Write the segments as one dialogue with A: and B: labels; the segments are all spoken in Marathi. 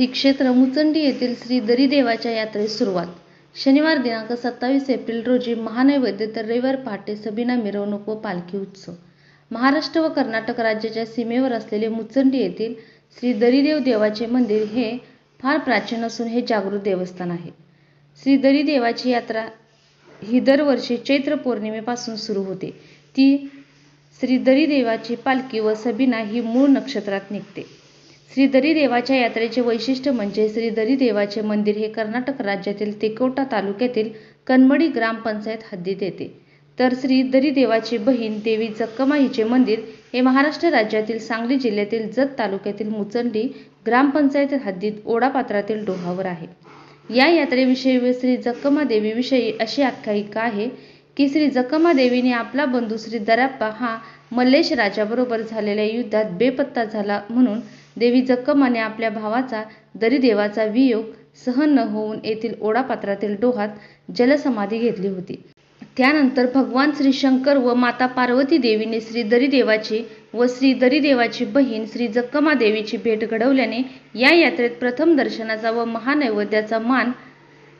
A: श्री क्षेत्र मुचंडी येथील श्री दरीदेवाच्या यात्रेस सुरुवात. शनिवार दिनांक सत्तावीस एप्रिल रोजी महानैवेद्य तर रविवार पहाटे सबिना मिरवणूक व पालखी उत्सव. महाराष्ट्र व कर्नाटक राज्याच्या सीमेवर असलेले मुचंडी येथील श्री दरीदेव देवाचे मंदिर हे फार प्राचीन असून हे जागृत देवस्थान आहे. श्री दरीदेवाची यात्रा ही दरवर्षी चैत्र पौर्णिमेपासून सुरू होते. ती श्री दरीदेवाची पालखी व सबिना ही मूळ नक्षत्रात निघते. श्रीधरी देवाच्या यात्रेचे वैशिष्ट्य म्हणजे श्रीधरी देवाचे मंदिर हे कर्नाटक राज्यातील तेकोटा तालुक्यातील कनमडी ग्रामपंचायत हद्दीत येते. तर श्री दरीदेवाची बहीण देवी जक्कमा हिचे मंदिर हे महाराष्ट्र राज्यातील सांगली जिल्ह्यातील जत तालुक्यातील मुचंडी ग्रामपंचायत हद्दीत ओढापात्रातील डोहावर आहे. या यात्रेविषयी व श्री जक्कमा देवीविषयी अशी आख्यायिका आहे की श्री जक्कमा देवीने आपला बंधू श्री दराप्पा हा मल्लेश राजाबरोबर झालेल्या युद्धात बेपत्ता झाला म्हणून देवी जक्कमाने आपल्या भावाचा दरिदेवाचा वियोग सहन न होऊन येथील ओढापात्रातील डोहात जलसमाधी घेतली होती. त्यानंतर भगवान श्री शंकर व माता पार्वती देवीने श्री दरीदेवाची व श्री दरीदेवाची बहीण श्री जक्कमा देवीची भेट घडवल्याने या यात्रेत प्रथम दर्शनाचा व महानैवेद्याचा मान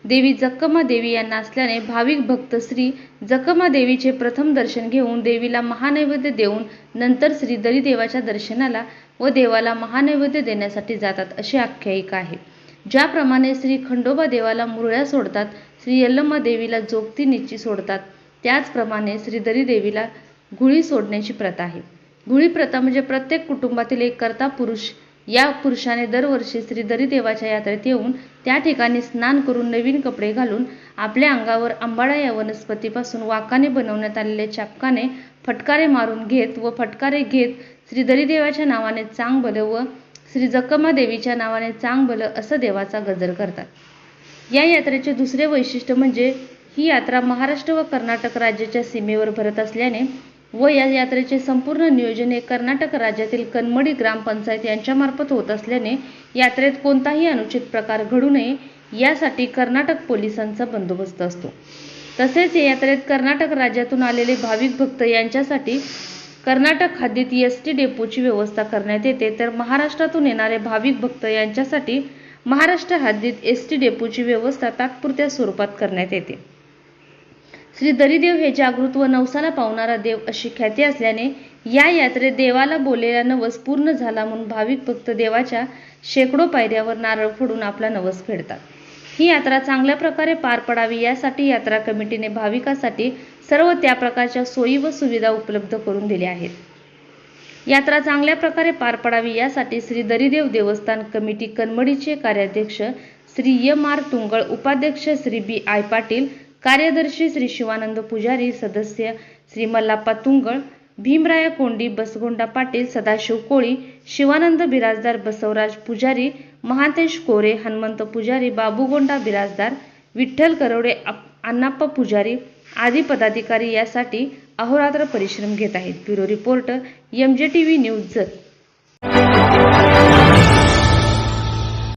A: देवी जक्कमा देवी यांना असल्याने भाविक भक्त श्री जक्कमा देवीचे प्रथम दर्शन घेऊन देवीला महानैवेद्य देऊन नंतर श्री दरीदेवाच्या दर्शनाला व देवाला महानैवेद्य देण्यासाठी जातात अशी आख्यायिका आहे. ज्याप्रमाणे श्री खंडोबा देवाला मुरळ्या सोडतात श्री यल्लम्मा देवीला जोगती निची सोडतात त्याचप्रमाणे श्री दरीदेवीला गुळी सोडण्याची प्रथा आहे. गुळी प्रथा म्हणजे प्रत्येक कुटुंबातील एक कर्ता पुरुष या पुरुषाने दरवर्षी श्रीधरी देवाच्या यात्रेत येऊन त्या ठिकाणी स्नान करून नवीन कपडे घालून आपल्या अंगावर आंबाडा या वनस्पतीपासून वाकाने बनवण्यात आलेल्या चापकाने फटकारे मारून घेत व फटकारे घेत श्रीधरी देवाच्या नावाने चांग भलं व श्री जखमा देवीच्या नावाने चांग भलं असं देवाचा गजर करतात. या यात्रेचे दुसरे वैशिष्ट्य म्हणजे ही यात्रा महाराष्ट्र व कर्नाटक राज्याच्या सीमेवर भरत असल्याने व या यात्रेचे संपूर्ण नियोजन हे कर्नाटक राज्यातील कनमडी ग्रामपंचायत यांच्यामार्फत होत असल्याने यात्रेत कोणताही अनुचित प्रकार घडू नये यासाठी कर्नाटक पोलिसांचा बंदोबस्त असतो. तसेच या यात्रेत कर्नाटक राज्यातून आलेले भाविक भक्त यांच्यासाठी कर्नाटक हद्दीत एस टी डेपोची व्यवस्था करण्यात येते. तर महाराष्ट्रातून येणारे भाविक भक्त यांच्यासाठी महाराष्ट्र हद्दीत एस टी डेपोची व्यवस्था तात्पुरत्या स्वरूपात करण्यात येते. श्री दरीदेव हे जागृत व नवसाला पावणारा देव अशी ख्याती असल्याने या यात्रेत देवाला बोललेला नवस पूर्ण झाला म्हणून भाविक भक्त देवाच्या शेकडो पायऱ्यावर नारळ फोडून आपला नवस फेडतात. ही यात्रा चांगल्या प्रकारे पार पडावी यासाठी यात्रा कमिटीने भाविकासाठी सर्व त्या प्रकारच्या सोयी व सुविधा उपलब्ध करून दिल्या आहेत. यात्रा चांगल्या प्रकारे पार पडावी यासाठी श्री दरीदेव देवस्थान कमिटी कनमडीचे कार्याध्यक्ष श्री एम आर तुंगळ उपाध्यक्ष श्री बी आय पाटील कार्यदर्शी श्री शिवानंद पुजारी सदस्य श्री मल्लाप्पा तुंगळ भीमराया कोंडी बसगोंडा पाटील सदाशिव कोळी शिवानंद बिराजदार बसवराज पुजारी महातेश कोरे हनुमंत पुजारी बाबूगोंडा बिराजदार विठ्ठल करवडे अण्णाप्पा पुजारी आदी पदाधिकारी यासाठी अहोरात्र परिश्रम घेत आहेत bureau reporter M J T V news Jath